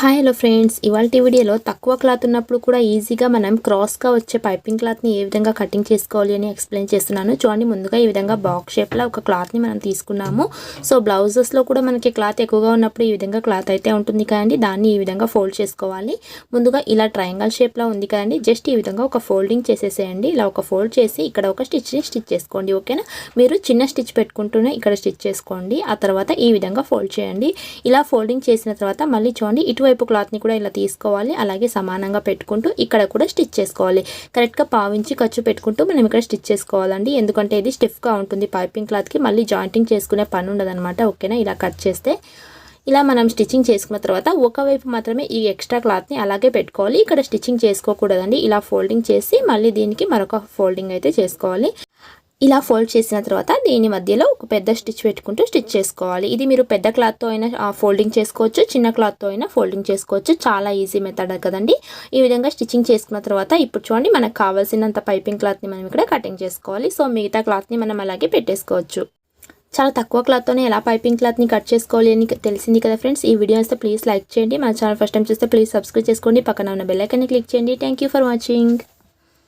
Hi hello friends ఇవాళ వీడియోలో తక్కువ క్లాత్ ఉన్నప్పుడు కూడా ఈజీగా మనం క్రాస్గా వచ్చే పైపింగ్ క్లాత్ని ఏ విధంగా కటింగ్ చేసుకోవాలి అని ఎక్స్ప్లెయిన్ చేస్తున్నాను. చూడండి ముందుగా ఈ విధంగా బాక్స్ షేప్లో ఒక క్లాత్ని మనం తీసుకున్నాము. సో బ్లౌజెస్లో కూడా మనకి క్లాత్ ఎక్కువగా ఉన్నప్పుడు ఈ విధంగా క్లాత్ అయితే ఉంటుంది కదండి. దాన్ని ఈ విధంగా ఫోల్డ్ చేసుకోవాలి. ముందుగా ఇలా ట్రయాంగల్ షేప్లో ఉంది కదండి. జస్ట్ ఈ విధంగా ఒక ఫోల్డింగ్ చేసేసేయండి. ఇలా ఒక ఫోల్డ్ చేసి ఇక్కడ ఒక స్టిచ్ని స్టిచ్ చేసుకోండి ఓకేనా? మీరు చిన్న స్టిచ్ పెట్టుకుంటూనే ఇక్కడ స్టిచ్ చేసుకోండి. ఆ తర్వాత ఈ విధంగా ఫోల్డ్ చేయండి. ఇలా ఫోల్డింగ్ చేసిన తర్వాత మళ్ళీ చూడండి ఇటువంటి ఇటువైపు క్లాత్ని కూడా ఇలా తీసుకోవాలి. అలాగే సమానంగా పెట్టుకుంటూ ఇక్కడ కూడా స్టిచ్ చేసుకోవాలి. కరెక్ట్గా పావించి ఖర్చు పెట్టుకుంటూ మనం ఇక్కడ స్టిచ్ చేసుకోవాలండి. ఎందుకంటే ఇది స్టిఫ్గా ఉంటుంది. పైపింగ్ క్లాత్కి మళ్ళీ జాయింటింగ్ చేసుకునే పని ఉండదన్నమాట. ఓకేనా? ఇలా కట్ చేస్తే ఇలా మనం స్టిచ్చింగ్ చేసుకున్న తర్వాత ఒకవైపు మాత్రమే ఈ ఎక్స్ట్రా క్లాత్ని అలాగే పెట్టుకోవాలి. ఇక్కడ స్టిచ్చింగ్ చేసుకోకూడదండి. ఇలా ఫోల్డింగ్ చేసి మళ్ళీ దీనికి మరొక ఫోల్డింగ్ అయితే చేసుకోవాలి. ఇలా ఫోల్డ్ చేసిన తర్వాత దీని మధ్యలో ఒక పెద్ద స్టిచ్ పెట్టుకుంటూ స్టిచ్ చేసుకోవాలి. ఇది మీరు పెద్ద క్లాత్తో అయినా ఫోల్డింగ్ చేసుకోవచ్చు చిన్న క్లాత్తో అయినా ఫోల్డింగ్ చేసుకోవచ్చు. చాలా ఈజీ మెథడ్ కదండి. ఈ విధంగా స్టిచ్చింగ్ చేసుకున్న తర్వాత ఇప్పుడు చూడండి మనకు కావాల్సినంత పైపింగ్ క్లాత్ని మనం ఇక్కడ కటింగ్ చేసుకోవాలి. సో మిగతా క్లాత్ని మనం అలాగే పెట్టేసుకోవచ్చు. చాలా తక్కువ క్లాత్తోనే ఎలా పైపింగ్ క్లాత్ని కట్ చేసుకోవాలి అని తెలిసింది కదా ఫ్రెండ్స్. ఈ వీడియో వస్తే ప్లీజ్ లైక్ చేయండి. మన ఛానల్ ఫస్ట్ టైం చూస్తే ప్లీజ్ సబ్స్క్రైబ్ చేసుకోండి. పక్కన ఉన్న బెల్లైకన్ని క్లిక్ చేయండి. Thank for watching.